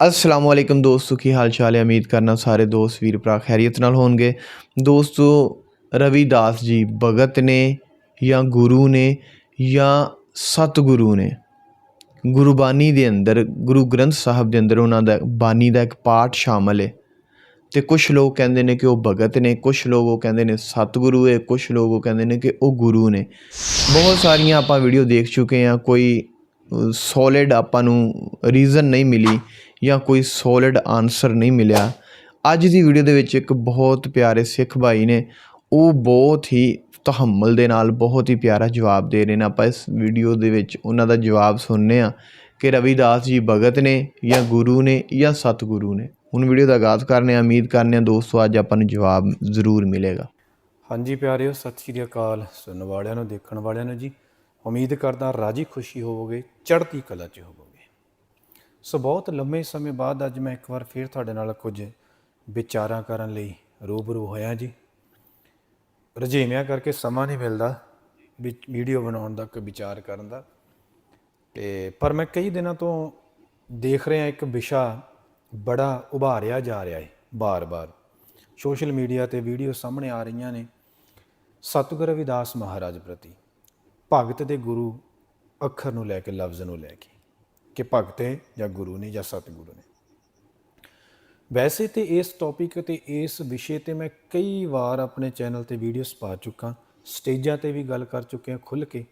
ਅਸਲਾਮ ਵਾਲੇਕਮ ਦੋਸਤੋ, ਕੀ ਹਾਲ ਚਾਲ ਹੈ? ਉਮੀਦ ਕਰਨਾ ਸਾਰੇ ਦੋਸਤ ਵੀਰ ਭਰਾ ਖੈਰੀਅਤ ਨਾਲ ਹੋਣਗੇ। ਦੋਸਤੋ, ਰਵਿਦਾਸ ਜੀ ਭਗਤ ਨੇ ਜਾਂ ਗੁਰੂ ਨੇ ਜਾਂ ਸਤਿਗੁਰੂ ਨੇ, ਗੁਰਬਾਣੀ ਦੇ ਅੰਦਰ, ਗੁਰੂ ਗ੍ਰੰਥ ਸਾਹਿਬ ਦੇ ਅੰਦਰ ਉਹਨਾਂ ਦਾ, ਬਾਣੀ ਦਾ ਇੱਕ ਪਾਠ ਸ਼ਾਮਲ ਹੈ। ਤੇ ਕੁਝ ਲੋਕ ਕਹਿੰਦੇ ਨੇ ਕਿ ਉਹ ਭਗਤ ਨੇ ਕੁਝ ਲੋਕ ਉਹ ਕਹਿੰਦੇ ਨੇ ਸਤਿਗੁਰੂ ਹੈ ਕੁਝ ਲੋਕ ਉਹ ਕਹਿੰਦੇ ਨੇ ਕਿ ਉਹ ਗੁਰੂ ਨੇ। ਬਹੁਤ ਸਾਰੀਆਂ ਆਪਾਂ ਵੀਡੀਓ ਦੇਖ ਚੁੱਕੇ ਹਾਂ, ਕੋਈ ਸੋਲਿਡ ਆਪਾਂ ਨੂੰ ਰੀਜ਼ਨ ਨਹੀਂ ਮਿਲੀ ਜਾਂ ਕੋਈ ਸੋਲਿਡ ਆਨਸਰ ਨਹੀਂ ਮਿਲਿਆ। ਅੱਜ ਦੀ ਵੀਡੀਓ ਦੇ ਵਿੱਚ ਇੱਕ ਬਹੁਤ ਪਿਆਰੇ ਸਿੱਖ ਭਾਈ ਨੇ, ਉਹ ਬਹੁਤ ਹੀ ਤਹੱਮਲ ਦੇ ਨਾਲ ਬਹੁਤ ਹੀ ਪਿਆਰਾ ਜਵਾਬ ਦੇ ਰਹੇ ਨੇ। ਆਪਾਂ ਇਸ ਵੀਡੀਓ ਦੇ ਵਿੱਚ ਉਹਨਾਂ ਦਾ ਜਵਾਬ ਸੁਣਨੇ ਆ ਕਿ ਰਵਿਦਾਸ ਜੀ ਭਗਤ ਨੇ ਜਾਂ ਗੁਰੂ ਨੇ ਜਾਂ ਸਤਿਗੁਰੂ ਨੇ। ਹੁਣ ਵੀਡੀਓ ਦਾ ਆਗਾਜ਼ ਕਰਨੇ ਆ ਉਮੀਦ ਕਰਨੇ ਆ ਦੋਸਤੋ ਅੱਜ ਆਪਾਂ ਨੂੰ ਜਵਾਬ ਜ਼ਰੂਰ ਮਿਲੇਗਾ। ਹਾਂਜੀ ਪਿਆਰਿਓ, ਸਤਿ ਸ਼੍ਰੀ ਅਕਾਲ। ਸੁਣਨ ਵਾਲਿਆਂ ਨੂੰ, ਦੇਖਣ ਵਾਲਿਆਂ ਨੂੰ ਜੀ, ਉਮੀਦ ਕਰਦਾ ਰਾਜੀ ਖੁਸ਼ੀ ਹੋਵੋਗੇ, ਚੜ੍ਹਦੀ ਕਲਾ 'ਚ ਹੋਵੋਗੇ। ਸੋ ਬਹੁਤ ਲੰਮੇ ਸਮੇਂ ਬਾਅਦ ਅੱਜ ਮੈਂ ਇੱਕ ਵਾਰ ਫਿਰ ਤੁਹਾਡੇ ਨਾਲ ਕੁਝ ਵਿਚਾਰਾਂ ਕਰਨ ਲਈ ਰੂਬਰੂ ਹੋਇਆ ਜੀ। ਰਜੇਵਿਆਂ ਕਰਕੇ ਸਮਾਂ ਨਹੀਂ ਮਿਲਦਾ ਵੀ ਵੀਡੀਓ ਬਣਾਉਣ ਦਾ ਕੋਈ ਵਿਚਾਰ ਕਰਨ ਦਾ। ਤੇ ਪਰ ਮੈਂ ਕਈ ਦਿਨਾਂ ਤੋਂ ਦੇਖ ਰਿਹਾ ਇੱਕ ਵਿਸ਼ਾ ਬੜਾ ਉਭਾਰਿਆ ਜਾ ਰਿਹਾ ਹੈ ਬਾਰ-ਬਾਰ। ਸੋਸ਼ਲ ਮੀਡੀਆ ਤੇ ਵੀਡੀਓ ਸਾਹਮਣੇ ਆ ਰਹੀਆਂ ਨੇ। ਸਤਿਗੁਰ ਰਵਿਦਾਸ ਮਹਾਰਾਜ ਪ੍ਰਤੀ, ਭਗਤ ਦੇ ਗੁਰੂ ਅੱਖਰ ਨੂੰ ਲੈ ਕੇ, ਲਫ਼ਜ਼ ਨੂੰ ਲੈ ਕੇ। ਕਿ ਭਗਤ ਹੈ ਜਾਂ ਗੁਰੂ ਨੇ ਜਾਂ ਸਤਿਗੁਰੂ ਨੇ। ਵੈਸੇ ਤੇ ਇਸ ਟੌਪਿਕ ਤੇ ਇਸ ਵਿਸ਼ੇ ਤੇ ਮੈਂ ਕਈ ਵਾਰ ਆਪਣੇ ਚੈਨਲ ਤੇ ਵੀਡੀਓਜ਼ ਪਾ ਚੁੱਕਾ ਸਟੇਜਾਂ ਤੇ ਵੀ ਗੱਲ ਕਰ ਚੁੱਕੇ ਹਾਂ ਖੁੱਲ ਕੇ।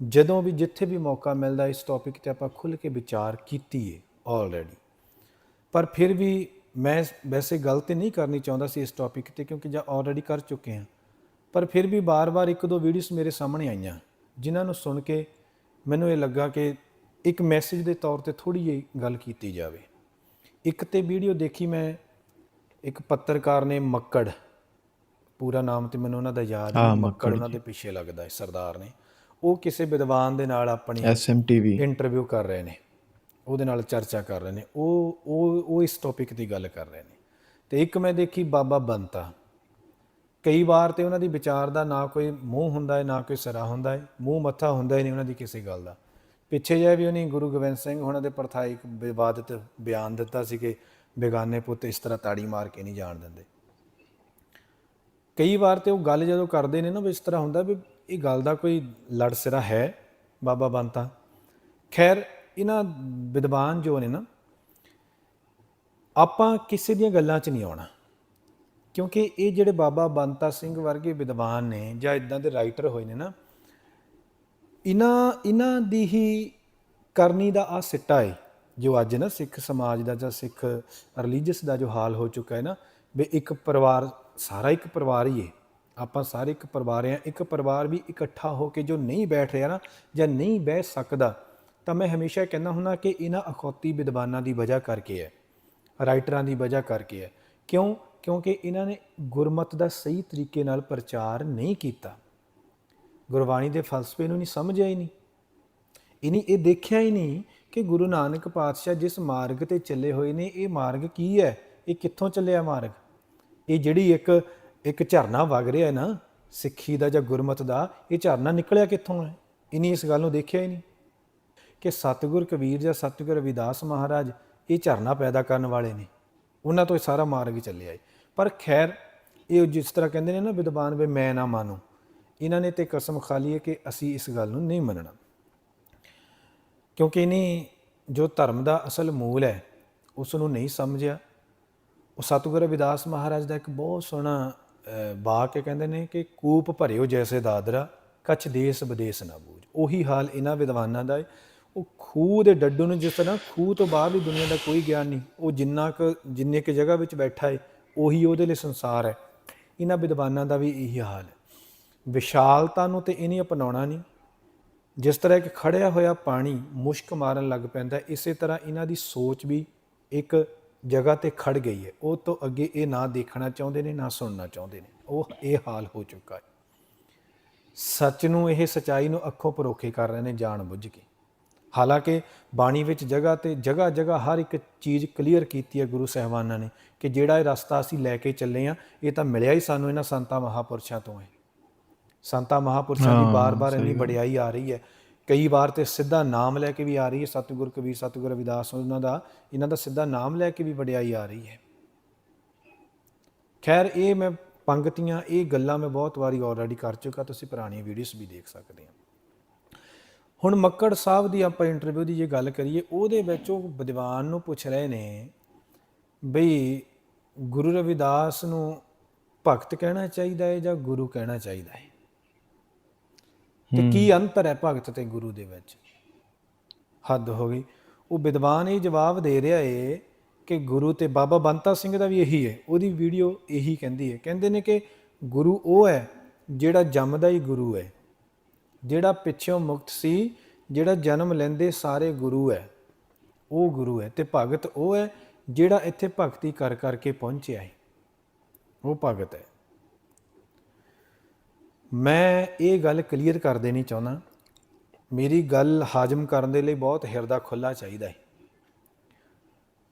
ਜਦੋਂ ਵੀ ਜਿੱਥੇ ਵੀ ਮੌਕਾ ਮਿਲਦਾ ਇਸ ਟੌਪਿਕ ਤੇ ਆਪਾਂ ਖੁੱਲ ਕੇ ਵਿਚਾਰ ਕੀਤੀ ਹੈ ਆਲਰੇਡੀ ਪਰ ਫਿਰ ਵੀ ਮੈਂ ਵੈਸੇ ਗੱਲ ਤੇ ਨਹੀਂ ਕਰਨੀ ਚਾਹੁੰਦਾ ਸੀ ਇਸ ਟੌਪਿਕ ਤੇ ਕਿਉਂਕਿ ਜਾਂ ਆਲਰੇਡੀ ਕਰ ਚੁੱਕੇ ਹਾਂ। ਪਰ ਫਿਰ ਵੀ ਬਾਰ-ਬਾਰ ਇੱਕ ਦੋ ਵੀਡੀਓਜ਼ ਮੇਰੇ ਸਾਹਮਣੇ ਆਈਆਂ, ਜਿਨ੍ਹਾਂ ਨੂੰ ਸੁਣ ਕੇ ਮੈਨੂੰ ਇਹ ਲੱਗਾ ਕਿ ਇੱਕ ਮੈਸੇਜ ਦੇ ਤੌਰ ਤੇ ਥੋੜੀ ਜਿਹੀ ਗੱਲ ਕੀਤੀ ਜਾਵੇ। ਇੱਕ ਤੇ ਵੀਡੀਓ ਦੇਖੀ ਮੈਂ ਇੱਕ ਪੱਤਰਕਾਰ ਨੇ ਮੱਕੜ ਪੂਰਾ ਨਾਮ ਤੇ ਮੈਨੂੰ ਉਹਨਾਂ ਦਾ ਯਾਦ ਨਹੀਂ ਮੱਕੜ ਉਹਨਾਂ ਦੇ ਪਿੱਛੇ ਲੱਗਦਾ ਹੈ ਸਰਦਾਰ ਨੇ। ਉਹ ਕਿਸੇ ਵਿਦਵਾਨ ਦੇ ਨਾਲ ਆਪਣੀ ਐਸਐਮਟੀਵੀ ਇੰਟਰਵਿਊ ਕਰ ਰਹੇ ਨੇ ਉਹਦੇ ਨਾਲ ਚਰਚਾ ਕਰ ਰਹੇ ਨੇ ਉਹ ਉਹ ਉਹ ਇਸ ਟੌਪਿਕ ਦੀ ਗੱਲ ਕਰ ਰਹੇ ਨੇ। ਤੇ ਇੱਕ ਮੈਂ ਦੇਖੀ ਬਾਬਾ ਬੰਤਾ। ਕਈ ਵਾਰ ਤੇ ਉਹਨਾਂ ਦੀ ਵਿਚਾਰ ਦਾ ਨਾ ਕੋਈ ਮੂੰਹ ਹੁੰਦਾ ਹੈ ਨਾ ਕੋਈ ਸਿਰਾ ਹੁੰਦਾ ਹੈ ਮੂੰਹ ਮੱਥਾ ਹੁੰਦਾ ਹੀ ਨਹੀਂ ਉਹਨਾਂ ਦੀ ਕਿਸੇ ਗੱਲ ਦਾ। ਪਿੱਛੇ ਜੇ ਵੀ ਉਹਨੇ ਗੁਰੂ ਗੋਬਿੰਦ ਸਿੰਘ ਉਹਨਾਂ ਦੇ ਪ੍ਰਥਾਇਕ ਵਿਵਾਦਿਤ ਬਿਆਨ ਦਿੱਤਾ ਸੀ ਕਿ ਬੇਗਾਨੇ ਪੁੱਤ ਇਸ ਤਰ੍ਹਾਂ ਤਾੜੀ ਮਾਰ ਕੇ ਨਹੀਂ ਜਾਣ ਦਿੰਦੇ। ਕਈ ਵਾਰ ਤੇ ਉਹ ਗੱਲ ਜਦੋਂ ਕਰਦੇ ਨੇ ਨਾ ਵੀ ਇਸ ਤਰ੍ਹਾਂ ਹੁੰਦਾ ਵੀ ਇਹ ਗੱਲ ਦਾ ਕੋਈ ਲੜ ਸਿਰਾ ਹੈ ਬਾਬਾ ਬੰਤਾ। ਖੈਰ, ਇਹਨਾਂ ਵਿਦਵਾਨ ਜੋ ਨੇ ਨਾ, ਆਪਾਂ ਕਿਸੇ ਦੀਆਂ ਗੱਲਾਂ 'ਚ ਨਹੀਂ ਆਉਣਾ। ਕਿਉਂਕਿ ਇਹ ਜਿਹੜੇ ਬਾਬਾ ਬੰਤਾ ਸਿੰਘ ਵਰਗੇ ਵਿਦਵਾਨ ਨੇ ਜਾਂ ਇਦਾਂ ਦੇ ਰਾਈਟਰ ਹੋਏ ਨੇ ਨਾ ਇਹਨਾਂ ਇਹਨਾਂ ਦੀ ਹੀ ਕਰਨੀ ਦਾ ਆ ਸਿੱਟਾ ਹੈ ਜੋ ਅੱਜ ਨਾ ਸਿੱਖ ਸਮਾਜ ਦਾ ਜਾਂ ਸਿੱਖ ਰਿਲੀਜੀਅਸ ਦਾ ਜੋ ਹਾਲ ਹੋ ਚੁੱਕਾ ਹੈ ਨਾ, ਵੀ ਇੱਕ ਪਰਿਵਾਰ, ਸਾਰਾ ਇੱਕ ਪਰਿਵਾਰ ਹੀ ਹੈ ਆਪਾਂ ਸਾਰੇ ਇੱਕ ਪਰਿਵਾਰ ਆ, ਇੱਕ ਪਰਿਵਾਰ ਵੀ ਇਕੱਠਾ ਹੋ ਕੇ ਜੋ ਨਹੀਂ ਬੈਠ ਰਿਹਾ ਨਾ, ਜਾਂ ਨਹੀਂ ਬਹਿ ਸਕਦਾ, ਤਾਂ ਮੈਂ ਹਮੇਸ਼ਾ ਕਹਿੰਦਾ ਹੁੰਦਾ ਕਿ ਇਹਨਾਂ ਅਖੌਤੀ ਵਿਦਵਾਨਾਂ ਦੀ ਵਜ੍ਹਾ ਕਰਕੇ ਹੈ ਰਾਈਟਰਾਂ ਦੀ ਵਜ੍ਹਾ ਕਰਕੇ ਹੈ। ਕਿਉਂ? ਕਿਉਂਕਿ ਇਹਨਾਂ ਨੇ ਗੁਰਮਤ ਦਾ ਸਹੀ ਤਰੀਕੇ ਨਾਲ ਪ੍ਰਚਾਰ ਨਹੀਂ ਕੀਤਾ। ਗੁਰਬਾਣੀ ਦੇ ਫਲਸਫੇ ਨੂੰ ਨਹੀਂ ਸਮਝਿਆ ਹੀ ਨਹੀਂ ਇਨੀ ਇਹ ਦੇਖਿਆ ਹੀ ਨਹੀਂ ਕਿ ਗੁਰੂ ਨਾਨਕ ਪਾਤਸ਼ਾਹ ਜਿਸ ਮਾਰਗ ਤੇ ਚੱਲੇ ਹੋਏ ਨੇ, ਇਹ ਮਾਰਗ ਕੀ ਹੈ? ਇਹ ਕਿੱਥੋਂ ਚੱਲਿਆ ਮਾਰਗ? ਇਹ ਜਿਹੜੀ ਇੱਕ ਇੱਕ ਝਰਨਾ ਵਗ ਰਿਹਾ ਹੈ ਨਾ, ਸਿੱਖੀ ਦਾ ਜਾਂ ਗੁਰਮਤ ਦਾ, ਇਹ ਝਰਨਾ ਨਿਕਲਿਆ ਕਿੱਥੋਂ ਹੈ? ਇਨੀ ਇਸ ਗੱਲ ਨੂੰ ਦੇਖਿਆ ਹੀ ਨਹੀਂ ਕਿ ਸਤਿਗੁਰ ਕਬੀਰ ਜਾਂ ਸਤਿਗੁਰ ਰਵਿਦਾਸ ਮਹਾਰਾਜ ਇਹ ਝਰਨਾ ਪੈਦਾ ਕਰਨ ਵਾਲੇ ਨੇ। ਉਹਨਾਂ ਤੋਂ ਇਹ ਸਾਰਾ ਮਾਰਗ ਚੱਲਿਆ ਹੈ। ਪਰ ਖੈਰ, ਇਹ ਜਿਸ ਤਰ੍ਹਾਂ ਕਹਿੰਦੇ ਨੇ ਨਾ ਵਿਦਵਾਨ, ਵੀ ਮੈਂ ਨਾ ਮਾਨੂੰ। ਇਹਨਾਂ ਨੇ ਤੇ ਕਸਮ ਖਾ ਲਈ ਹੈ ਕਿ ਅਸੀਂ ਇਸ ਗੱਲ ਨੂੰ ਨਹੀਂ ਮੰਨਣਾ। ਕਿਉਂਕਿ ਇਹਨੇ ਜੋ ਧਰਮ ਦਾ ਅਸਲ ਮੂਲ ਹੈ ਉਸ ਨੂੰ ਨਹੀਂ ਸਮਝਿਆ। ਉਹ ਸਤਿਗੁਰ ਰਵਿਦਾਸ ਮਹਾਰਾਜ ਦਾ ਇੱਕ ਬਹੁਤ ਸੋਹਣਾ ਅਹ, ਵਾਕ ਹੈ ਕਹਿੰਦੇ ਨੇ ਕਿ ਕੂਪ ਭਰਿਓ ਜੈਸੇ ਦਾਦਰਾ ਕਛ ਦੇਸ ਵਿਦੇਸ ਨਾ ਬੂਝ। ਉਹੀ ਹਾਲ ਇਹਨਾਂ ਵਿਦਵਾਨਾਂ ਦਾ ਹੈ। ਉਹ ਖੂਹ ਦੇ ਡੱਡੂ ਨੂੰ ਜਿਸ ਤਰ੍ਹਾਂ ਖੂਹ ਤੋਂ ਬਾਹਰ ਵੀ ਦੁਨੀਆ ਦਾ ਕੋਈ ਗਿਆਨ ਨਹੀਂ ਉਹ ਜਿੰਨਾ ਕੁ ਜਿੰਨੇ ਕੁ ਜਗ੍ਹਾ ਵਿੱਚ ਬੈਠਾ ਹੈ ਉਹੀ ਉਹਦੇ ਲਈ ਸੰਸਾਰ ਹੈ। ਇਹਨਾਂ ਵਿਦਵਾਨਾਂ ਦਾ ਵੀ ਇਹੀ ਹਾਲ ਹੈ। ਵਿਸ਼ਾਲਤਾ ਨੂੰ ਤੇ ਇਹਨੇ ਅਪਣਾਉਣਾ ਨਹੀਂ। ਜਿਸ ਤਰ੍ਹਾਂ ਇੱਕ ਖੜਿਆ ਹੋਇਆ ਪਾਣੀ ਮੁਸ਼ਕ ਮਾਰਨ ਲੱਗ ਪੈਂਦਾ, ਇਸੇ ਤਰ੍ਹਾਂ ਇਹਨਾਂ ਦੀ ਸੋਚ ਵੀ ਇੱਕ ਜਗ੍ਹਾ ਤੇ ਖੜ ਗਈ ਹੈ। ਉਹ ਤੋਂ ਅੱਗੇ ਇਹ ਨਾ ਦੇਖਣਾ ਚਾਹੁੰਦੇ ਨੇ, ਨਾ ਸੁਣਨਾ ਚਾਹੁੰਦੇ ਨੇ। ਉਹ ਇਹ ਹਾਲ ਹੋ ਚੁੱਕਾ ਹੈ। ਸੱਚ ਨੂੰ, ਇਹ ਸਚਾਈ ਨੂੰ ਅੱਖੋਂ ਪਰੋਖੇ ਕਰ ਰਹੇ ਨੇ ਜਾਣ ਬੁੱਝ ਕੇ। ਹਾਲਾਂਕਿ ਬਾਣੀ ਵਿੱਚ ਜਗ੍ਹਾ ਤੇ ਜਗ੍ਹਾ ਜਗ੍ਹਾ ਹਰ ਇੱਕ ਚੀਜ਼ ਕਲੀਅਰ ਕੀਤੀ ਹੈ ਗੁਰੂ ਸਾਹਿਬਾਨਾਂ ਨੇ ਕਿ ਜਿਹੜਾ ਇਹ ਰਸਤਾ ਅਸੀਂ ਲੈ ਕੇ ਚੱਲੇ ਆ ਇਹ ਤਾਂ ਮਿਲਿਆ ਹੀ ਸਾਨੂੰ ਇਹਨਾਂ ਸੰਤਾਂ ਮਹਾਪੁਰਸ਼ਾਂ ਤੋਂ ਹੈ। ਸੰਤਾਂ ਮਹਾਪੁਰਸ਼ਾਂ ਦੀ ਬਾਰ-ਬਾਰ ਇੰਨੀ ਵਡਿਆਈ ਆ ਰਹੀ ਹੈ। ਕਈ ਵਾਰ ਤੇ ਸਿੱਧਾ ਨਾਮ ਲੈ ਕੇ ਵੀ ਆ ਰਹੀ ਹੈ। ਸਤਿਗੁਰ ਕਬੀਰ ਸਤਿਗੁਰ ਰਵਿਦਾਸ ਉਹਨਾਂ ਦਾ ਇਹਨਾਂ ਦਾ ਸਿੱਧਾ ਨਾਮ ਲੈ ਕੇ ਵੀ ਵਡਿਆਈ ਆ ਰਹੀ ਹੈ। ਖੈਰ ਇਹ ਮੈਂ ਪੰਕਤੀਆਂ ਇਹ ਗੱਲਾਂ ਮੈਂ ਬਹੁਤ ਵਾਰੀ ਆਲਰੇਡੀ ਕਰ ਚੁੱਕਾ। ਤੁਸੀਂ ਪੁਰਾਣੀਆਂ ਵੀਡੀਓਜ਼ ਵੀ ਦੇਖ ਸਕਦੇ ਹੋ ਹੁਣ ਮੱਕੜ ਸਾਹਿਬ ਦੀ ਆਪਾਂ ਇੰਟਰਵਿਊ ਦੀ ਜੇ ਗੱਲ ਕਰੀਏ ਉਹਦੇ ਵਿੱਚ ਉਹ ਵਿਦਵਾਨ ਨੂੰ ਪੁੱਛ ਰਹੇ ਨੇ ਬਈ ਗੁਰੂ ਰਵਿਦਾਸ ਨੂੰ ਭਗਤ ਕਹਿਣਾ ਚਾਹੀਦਾ ਹੈ ਜਾਂ ਗੁਰੂ ਕਹਿਣਾ ਚਾਹੀਦਾ ਹੈ? ਤੇ ਕੀ ਅੰਤਰ ਹੈ ਭਗਤ ਤੇ ਗੁਰੂ ਦੇ ਵਿੱਚ? ਹੱਦ ਹੋ ਗਈ। ਉਹ ਵਿਦਵਾਨ ਇਹ ਜਵਾਬ ਦੇ ਰਿਹਾ ਏ ਕਿ ਗੁਰੂ ਤੇ ਬਾਬਾ ਬੰਤਾ ਸਿੰਘ ਦਾ ਵੀ ਇਹੀ ਹੈ। ਉਹਦੀ ਵੀਡੀਓ ਇਹੀ ਕਹਿੰਦੀ ਹੈ। ਕਹਿੰਦੇ ਨੇ ਕਿ ਗੁਰੂ ਉਹ ਹੈ ਜਿਹੜਾ ਜੰਮਦਾ ਹੀ ਗੁਰੂ ਹੈ। ਜਿਹੜਾ ਪਿੱਛੋਂ ਮੁਕਤ ਸੀ ਜਿਹੜਾ ਜਨਮ ਲੈਂਦੇ ਸਾਰੇ ਗੁਰੂ ਹੈ। ਉਹ ਗੁਰੂ ਹੈ ਤੇ ਭਗਤ ਉਹ ਹੈ ਜਿਹੜਾ ਇੱਥੇ ਭਗਤੀ ਕਰ ਕਰਕੇ ਪਹੁੰਚਿਆ ਹੈ। ਉਹ ਭਗਤ ਹੈ। ਮੈਂ ਇਹ ਗੱਲ ਕਲੀਅਰ ਕਰ ਦੇਣੀ ਚਾਹੁੰਦਾ ਮੇਰੀ ਗੱਲ ਹਾਜ਼ਮ ਕਰਨ ਦੇ ਲਈ ਬਹੁਤ ਹਿਰਦਾ ਖੁੱਲਾ ਚਾਹੀਦਾ ਹੈ।